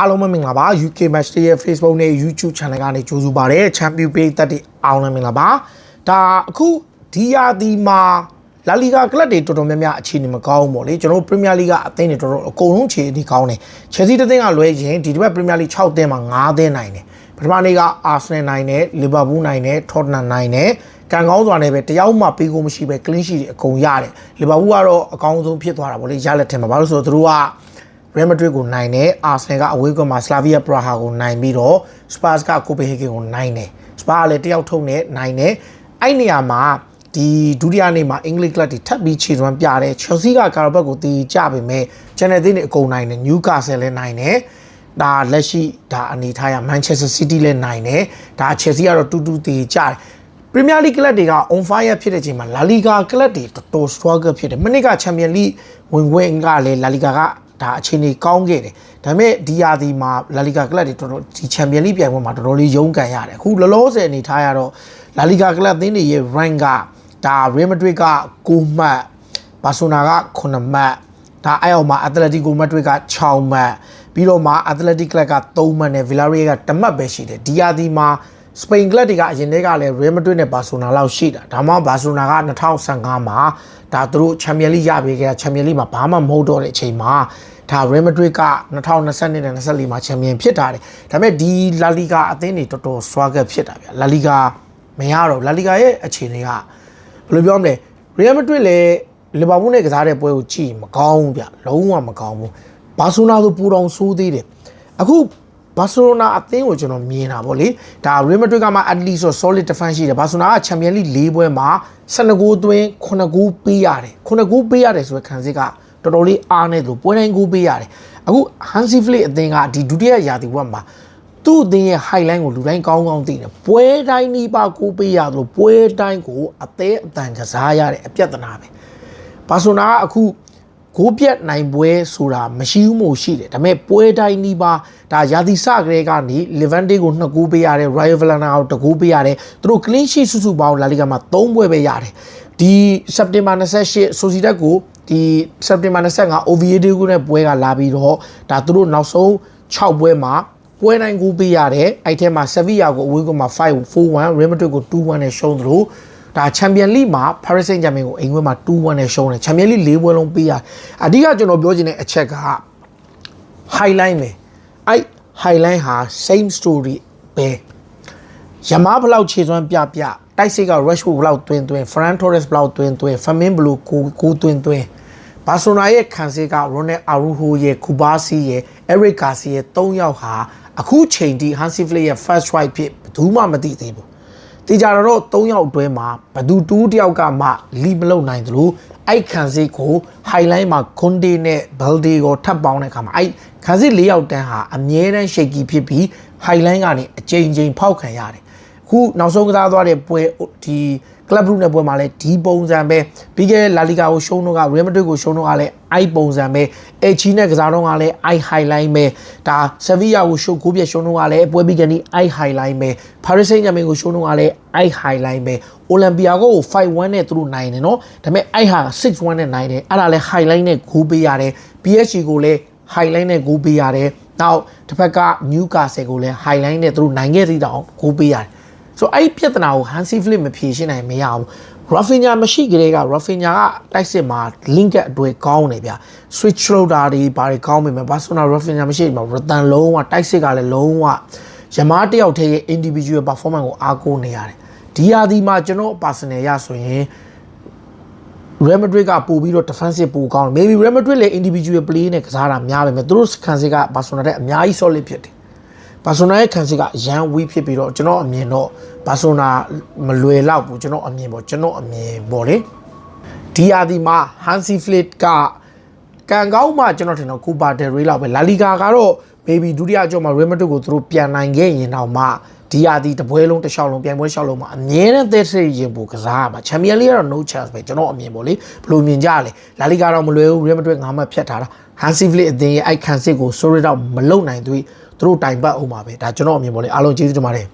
အားလုံးပဲမင်္ဂလာပါ UK Match Day ရဲ့ Facebook နဲ့ YouTube Channel ကနေကြိုဆိုပါရစေ Champion Page တက်တဲ့အားလုံးမင်္ဂလာပါဒါအခုဒီယာဒီမှာလာလီဂါကလပ်တွေတော်တော်များများအခြေအနေမကောင်းဘူးပေါ့လေကျွန်တော်တို့ Premier League ကအသင်းတွေတော်တော်အကုန်လုံးအခြေအနေကောင်းတယ် Chelsea တစ်သင်းကလွဲရင်ဒီတစ်ပတ် Premier League 6သင်းမှာ9သင်းနိုင်တယ်ပထမနေ့က Arsenal နိုင်တယ် Liverpool နိုင်တယ် Tottenham နိုင်တယ်ကံကောင်းစွာနဲ့ပဲတယောက်မှပေးကိုမရှိပဲ clean sheet တွေအကုန်ရတယ် Liverpool ကတော့အကောင်းဆုံးဖြစ်သွားတာပေါ့လေရလက်ထင်မှာဘာလို့ဆိုတော့သူတို့က Real Madrid ကိုနိုင်တယ်။ Arsenal ကအဝေးကွင်းမှာ Slavia Praha ကိုနိုင်ပြီးတော့ Spurs က Copenhagen ကိုနိုင်တယ်။ Spurs ကလည်းတယောက်ထုံနဲ့နိုင်တယ်။အဲ့နေရာမှာဒီဒုတိယနေ့မှာ English Club တွေထပ်ပြီးခြေစွမ်းပြတယ်။ Chelsea ကကာရဘတ်ကိုတီးကြပေမဲ့ Channel တွေအကုန်နိုင်တယ်။ Newcastle လည်းနိုင်တယ်။ဒါလက်ရှိဒါအနေထားရ Manchester City လည်းနိုင်တယ်။ဒါ Chelsea ကတော့တူတူတီးကြတယ်။ Premier League ကလပ်တွေက on fire ဖြစ်တဲ့ချိန်မှာ La Liga ကလပ်တွေတော်တော် struggle ဖြစ်တယ်။မနစ်က Champions League ဝင်ခွင့်ကလည်း La Liga က ဒါအခြေအနေကောင်းခဲ့တယ်ဒါပေမဲ့ဒီယာဒီမှာလာလီဂါကလပ်တွေတော်တော်ဒီချန်ပီယံလိပြိုင်ပွဲမှာတော်တော်လေးရုန်းကန်ရတယ်အခုလောလောဆယ်အနေထားရတော့လာလီဂါကလပ်သင်းတွေရဲ့ rank ကဒါရီမက်ဒရစ်က9မှတ်ဘာဆိုနာက9မှတ်ဒါအဲ့အောင်မှာအက်တလက်တီကိုမက်ဒရစ်က6မှတ်ပြီးတော့မှအက်တလက်တီကလပ်က3မှတ်နဲ့ဗီလာရီက1မှတ်ပဲရှိတယ်ဒီယာဒီမှာ စပိန်ကလပ်တွေကအရင်တည်းကလည်း Real Madrid နဲ့ဘာဆိုနာလောက်ရှိတာဒါမှဘာဆိုနာက2015မှာဒါသူတို့ချန်ပီယံလိရပေးခဲ့တာချန်ပီယံလိမှာဘာမှမဟုတ်တော့တဲ့အချိန်မှာဒါ Real Madrid က2022နဲ့24မှာချန်ပီယံဖြစ်တာတယ်ဒါပေမဲ့ဒီ La Liga အသင်းတွေတော်တော် struggle ဖြစ်တာဗျ La Liga မရတော့ La Liga ရဲ့အခြေအနေကဘယ်လိုပြောမလဲ Real Madrid လည်းလီဗာပူးနဲ့ကစားတဲ့ပွဲကိုကြည့်မကောင်းဘူးဗျလုံးဝမကောင်းဘူးဘာဆိုနာဆိုပူတောင်ဆိုးသေးတယ်အခု ဘာစီလိုနာအသင်းကိုကျွန်တော်မြင်တာဗောလေဒါ Real Madrid ကမှ at least solid defense ရှိတယ်ဘာဆိုနာက Champions League ၄ပွဲမှာ12ဂိုးသွင်း9ဂိုးပေးရတယ်9ဂိုးပေးရတယ်ဆိုတဲ့ခံစစ်ကတော်တော်လေးအားနေလို့ပွဲတိုင်းဂိုးပေးရတယ်အခု Hansi Flick အသင်းကဒီဒုတိယရာသီဝက်မှာသူ့အသင်းရဲ့ highline ကိုလူတိုင်းကောင်းကောင်းသိတယ်ပွဲတိုင်းနီးပါကိုပေးရသလိုပွဲတိုင်းကိုအသေးအတန်ကစားရတဲ့အပြဿနာပဲဘာဆိုနာကအခု ဂိုးပြတ်နိုင်ပွဲဆိုတာမရှိဘူးမို့ရှိတယ်ဒါပေမဲ့ပွဲတိုင်းနီးပါဒါရာသီစကလေးကနေ Levante ကို2ဂိုးပေးရတယ် Rayo Vallecano ကို2ဂိုးပေးရတယ်သူတို့ clean sheet စုစုပေါင်းလာလီဂါမှာ3ပွဲပဲရတယ်ဒီစက်တင်ဘာ28ဆိုစီတက်ကိုဒီစက်တင်ဘာ25 Oviedo ကိုနဲ့ပွဲကလာပြီးတော့ဒါသူတို့နောက်ဆုံး6ပွဲမှာပွဲတိုင်းကိုပေးရတယ်အဲ့ထဲမှာ Sevilla ကိုအဝေးကမှာ5-4-1 Real Madrid ကို2-1နဲ့ရှုံးသလို ဒါချန်ပီယံလိမှာ Paris Saint-Germain ကိုအိမ်ခွဲမှာ2-1နဲ့ရှုံးတယ်ချန်ပီယံလိ၄ပွဲလုံးပေးရအဓိကကျွန်တော်ပြောချင်တဲ့အချက်က highlight ပဲအဲ့ highlight ဟာ same story ပဲယမားဘလောက်ခြေစွမ်းပြပြတိုက်စိတ်က Rashford ဘလောက်တွင်တွင် Ferran Torres ဘလောက်တွင်တွင် Firmino ဘလို့ကိုကိုတွင်တွင်ဘာဆိုနာရဲ့ခံစစ်က Ronald Araujo ရဲ့ Kubasi ရဲ့ Eric Garcia ရဲ့၃ယောက်ဟာအခုချိန်ထိ Hansi Flick ရဲ့ first choice ဖြစ်ဘယ်သူမှမသိသေးဘူး တေချာတော့၃ယောက်အတွဲမှာဘသူတူးတယောက်ကမှလီမလုံနိုင်သလိုအဲ့ခံစစ်ကို highlight မှာ Conte နဲ့ Balde ကိုထပ်ပေါင်းတဲ့အခါမှာအဲ့ခံစစ်၄ယောက်တန်းဟာအမြဲတမ်း shaky ဖြစ်ပြီး highlight ကနေအကြိမ်ကြိမ်ဖောက်ခံရတယ်အ ခုနောက်ဆုံးကစားသွားတဲ့ပွဲဒီ club group နဲ့ပွဲမှာလည်းဒီပုံစံပဲပြီးခဲ့တဲ့ La Liga ကိုရှုံးတော့က Real Madrid ကိုရှုံးတော့ကလည်းအဲ့ပုံစံပဲအချီနဲ့ကစားတော့ကလည်းအဲ့ highlight ပဲဒါ Sevilla ကိုရှုံးကိုပြရှုံးတော့ကလည်းပွဲပြီးကနေအဲ့ highlight ပဲ Paris Saint-Germain ကိုရှုံးတော့ကလည်းအဲ့ highlight ပဲ Olympia ကို5-1နဲ့သူတို့နိုင်တယ်နော်ဒါပေမဲ့အဲ့ဟာ6-1နဲ့နိုင်တယ်အဲ့ဒါလည်း highlight နဲ့ဂိုးပေးရတယ် PSG ကိုလည်း highlight နဲ့ဂိုးပေးရတယ်နောက်တစ်ဖက်က Newcastle ကိုလည်း highlight နဲ့သူတို့နိုင်ခဲ့သေးတောင်ဂိုးပေးရတယ် ဆိုတော့အဲ့ပြဿနာကို Hansi Flick မဖြေရှင်းနိုင်မရဘူး Rafinha မရှိကြတဲ့က Rafinha ကတိုက်စစ်မှာ link အတွေ့ကောင်းတယ်ဗျ switch လုပ်တာတွေဘာတွေကောင်းပေမဲ့ Barcelona Rafinha မရှိမှာ Ratan လုံးဝတိုက်စစ်ကလည်းလုံးဝယမားတယောက်တည်းရဲ့ individual performance ကိုအားကိုးနေရတယ်ဒီဟာဒီမှာကျွန်တော် personal ရဆိုရင် Real Madrid ကပို့ပြီးတော့ defensive ပိုကောင်းတယ် maybe Real Madrid လည်း individual play နဲ့ကစားတာများပဲမဲ့သူတို့ခံစစ်က Barcelona တဲ့အများကြီး solid ဖြစ်တယ် ဘာဆိုနာရဲ့ခံစစ်ကရန်ဝီးဖြစ်ပြီးတော့ကျွန်တော်အမြင်တော့ဘာဆိုနာမလွယ်တော့ဘူးကျွန်တော်အမြင်ပေါ့ကျွန်တော်အမြင်ပေါ့လေဒီအာဒီမှာ Hansi Flick ကကံကောင်းမှကျွန်တော်ထင်တော့ Copa del Rey လောက်ပဲ La Liga ကတော့ baby ဒုတိယကြောမှာ Real Madrid ကိုသူတို့ပြန်နိုင်ခဲ့ရင်တော့မှဒီအာဒီတပွဲလုံးတစ်လျှောက်လုံးပြန်ပွဲလျှောက်လုံးမှာအမြဲတမ်းသက်သေရင်ပိုကစားရမှာချန်ပီယံလိကတော့ no chance ပဲကျွန်တော်အမြင်ပေါ့လေဘယ်လိုမြင်ကြလဲ La Liga တော့မလွယ်ဘူး Real Madrid ငါမှဖြတ်ထားတာ Hansi Flick အသင်းရဲ့အိုက်ခံစစ်ကို sorry တော့မလုံနိုင်သေးဘူးသူတို့တိုင်ပတ်အောင်ပါပဲဒါကျွန်တော်အမြင်ပေါ့လေအားလုံးကျေးဇူးတင်ပါတယ်